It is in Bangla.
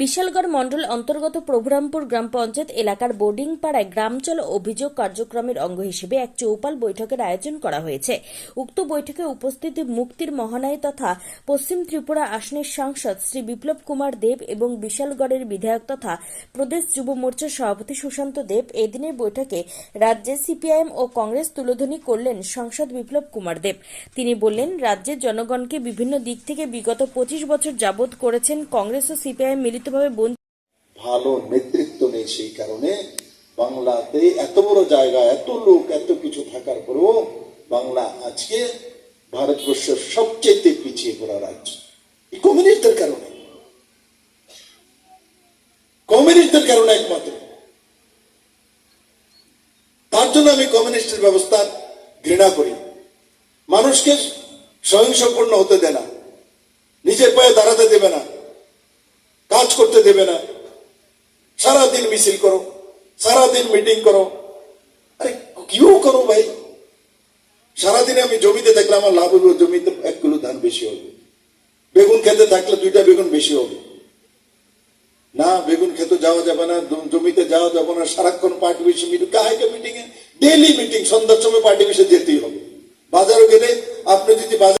বিশালগড় মণ্ডল অন্তর্গত প্রভুরামপুর গ্রাম পঞ্চায়েত এলাকার বোর্ডিং পাড়ায় গ্রামচল অভিযোগ কার্যক্রমের অঙ্গ হিসেবে এক চৌপাল বৈঠকের আয়োজন করা হয়েছে। উক্ত বৈঠকে উপস্থিত মুক্তির মহানায় তথা পশ্চিম ত্রিপুরা আসনের সাংসদ শ্রী বিপ্লব কুমার দেব এবং বিশালগড়ের বিধায়ক তথা প্রদেশ যুব মোর্চার সভাপতি সুশান্ত দেব এদিনের বৈঠকে রাজ্যে সিপিআইএম ও কংগ্রেস তুলোধনী করলেন সাংসদ বিপ্লব কুমার দেব। তিনি বললেন, রাজ্যের জনগণকে বিভিন্ন দিক থেকে বিগত পঁচিশ বছর যাবৎ করেছেন কংগ্রেস ও সিপিআইএম মিলিতভাবে বঞ্চিত ভালো নেতৃত্ব নেই সেই কারণে বাংলাতে এত বড় জায়গা, এত লোক, এত কিছু থাকার পরেও বাংলা আজকে ভারতবর্ষের সবচেয়ে পিছিয়ে পড়া রাজ্য। এই কমিউনিস্টদের কারণে। কমিউনিস্টদের কারণে একমাত্র। তার জন্য আমি কমিউনিস্টের ব্যবস্থা ঘৃণা করি। মানুষকে স্বয়ংসম্পূর্ণ হতে দেয় না। নিজের পায়ে দাঁড়াতে দেবে না। কাজ করতে দেবে না। সারাদিন মিছিল করো, সারাদিন মিটিং করো। আরে, কিও করো ভাই? সারাদিন আমি জমিতে দেখলাম আমার লাভ হবে, জমিতে এক কিলো ধান বেশি হবে। বেগুন খেতে থাকলে দুইটা বেগুন বেশি হবে। না, বেগুন খেতে যাওয়া যাবে না জমিতে যাওয়া যাবে না, সারাক্ষণ পার্টি বেশি মিটিং কাহাকে মিটিং এ ডেলি মিটিং, সন্ধ্যার সময় পার্টি বেশি যেতেই হবে।